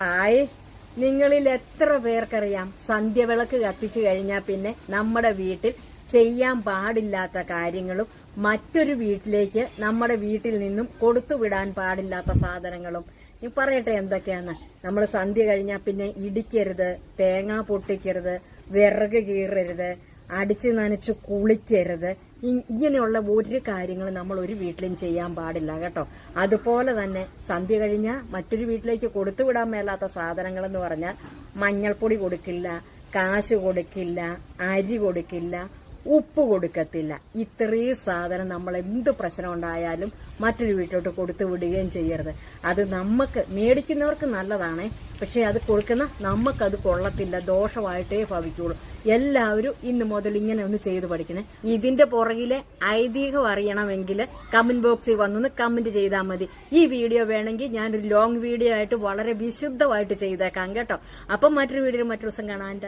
Hi നിങ്ങളിൽ എത്ര പേർക്കറിയാം? സന്ധ്യവിളക്ക് കത്തിച്ചു കഴിഞ്ഞാൽ പിന്നെ നമ്മുടെ വീട്ടിൽ ചെയ്യാൻ പാടില്ലാത്ത കാര്യങ്ങളും മറ്റൊരു വീട്ടിലേക്ക് നമ്മുടെ വീട്ടിൽ നിന്നും കൊടുത്തുവിടാൻ പാടില്ലാത്ത സാധനങ്ങളും. നീ പറയട്ടെ എന്തൊക്കെയാണ്? നമ്മൾ സന്ധ്യ കഴിഞ്ഞാൽ പിന്നെ ഇടിക്കരുത് തേങ്ങ പൊട്ടിക്കരുത് വിറക് കീറരുത് അടിച്ചു നനച്ച് കുളിക്കരുത്. ഇങ്ങനെയുള്ള ഒരു കാര്യങ്ങൾ നമ്മൾ ഒരു വീട്ടിലും ചെയ്യാൻ പാടില്ല കേട്ടോ. അതുപോലെ തന്നെ സന്ധ്യ കഴിഞ്ഞാൽ മറ്റൊരു വീട്ടിലേക്ക് കൊടുത്തുവിടാൻ മേലാത്ത സാധനങ്ങൾ എന്ന് പറഞ്ഞാൽ മഞ്ഞൾപ്പൊടി കൊടുക്കില്ല കാശ് കൊടുക്കില്ല അരി കൊടുക്കില്ല ഉപ്പ് കൊടുക്കത്തില്ല. ഇത്രയും സാധനം നമ്മൾ എന്ത് പ്രശ്നം ഉണ്ടായാലും മറ്റൊരു വീട്ടിലോട്ട് കൊടുത്തു വിടുകയും ചെയ്യരുത്. അത് നമുക്ക് മേടിക്കുന്നവർക്ക് നല്ലതാണേ. പക്ഷെ അത് കൊടുക്കുന്ന നമുക്കത് കൊള്ളത്തില്ല. ദോഷമായിട്ടേ ഭവിക്കുള്ളൂ. എല്ലാവരും ഇന്ന് മുതൽ ഇങ്ങനെ ഒന്ന് ചെയ്തു പഠിക്കണേ. ഇതിന്റെ പുറകിലെ ഐതിഹ്യം അറിയണമെങ്കിൽ കമന്റ് ബോക്സിൽ വന്നൊന്ന് കമന്റ് ചെയ്താൽ മതി. ഈ വീഡിയോ വേണമെങ്കിൽ ഞാനൊരു ലോങ് വീഡിയോ ആയിട്ട് വളരെ വിശുദ്ധമായിട്ട് ചെയ്തേക്കാം കേട്ടോ. അപ്പം മറ്റൊരു വീഡിയോ മറ്റൊരു ദിവസം കാണാൻ